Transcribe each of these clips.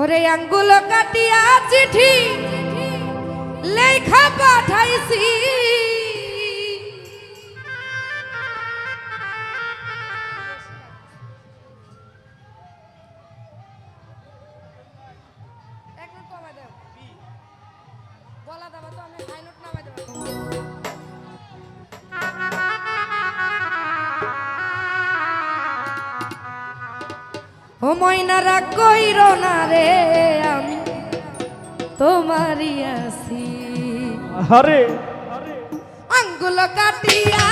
ওরে আঙ্গুল কাটিয়া চিঠি লেখা পাঠাইছি। ও ময়নারা কইর না রে আমি তোমারই আছি। আঙ্গুল কাটিয়া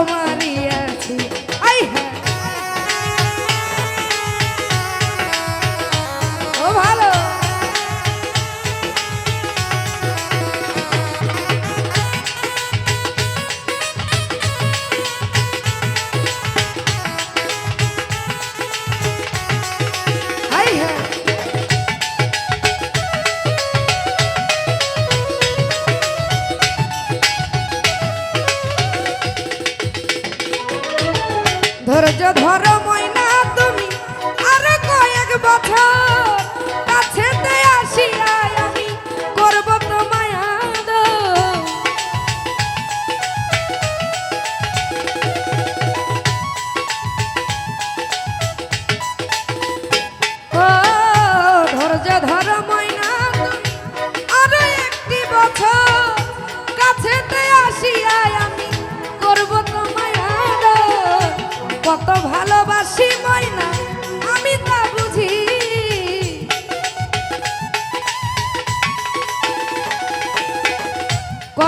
তোমার ধরো ধরো ময়না তুমি আর কয়েক বছর।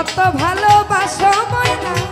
কত ভালোবাসো ময়না।